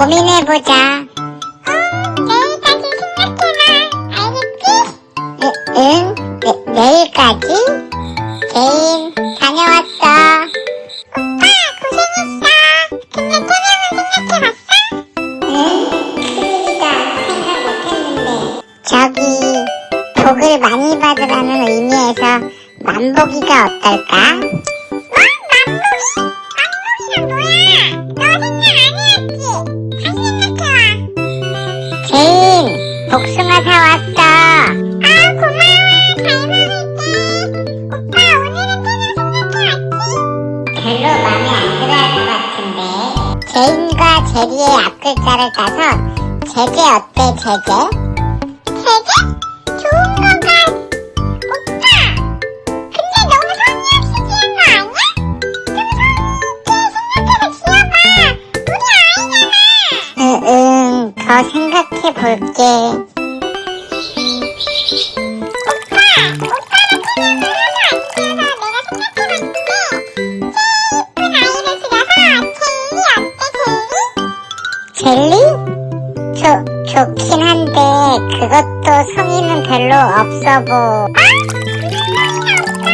음, 고민해보자. 내일까지 생각해봐. 알겠지? 응, 응? 네, 내, 내일까지? 개인, 다녀왔어. 오빠, 고생했어. 근데 토명은 생각해봤어? 응? 큰일이다. 생각 못했는데. 저기, 복을 많이 받으라는 의미에서 만보기가 어떨까? 사왔어. 아, 고마워. 잘 먹을게. 오빠, 오늘은 토명 생각해 왔지? 별로 마음에 안 들어 할 것 같은데. 제인과 제리의 앞글자를 따서 제제 어때, 제제? 되게 좋은 건가? 오빠! 근데 너무 성의 없이 지은 거 아니야? 좀 성의 있게 생각해서 지어봐! 우리 아이잖아! 응, 응, 더 생각해 볼게. 젤리? 좋, 좋긴 한데, 그것도 성의는 별로 없어 보. 아? 오빠!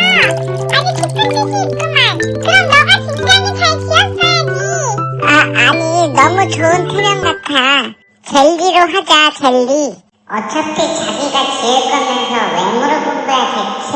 아주 기쁜 뜻이 있구만. 그럼 너가 진작에 잘 지었어야지. 아, 아니, 너무 좋은 태명 같아. 젤리로 하자, 젤리. 어차피 자기가 지을 거면서 왜 물어본 거야, 대체.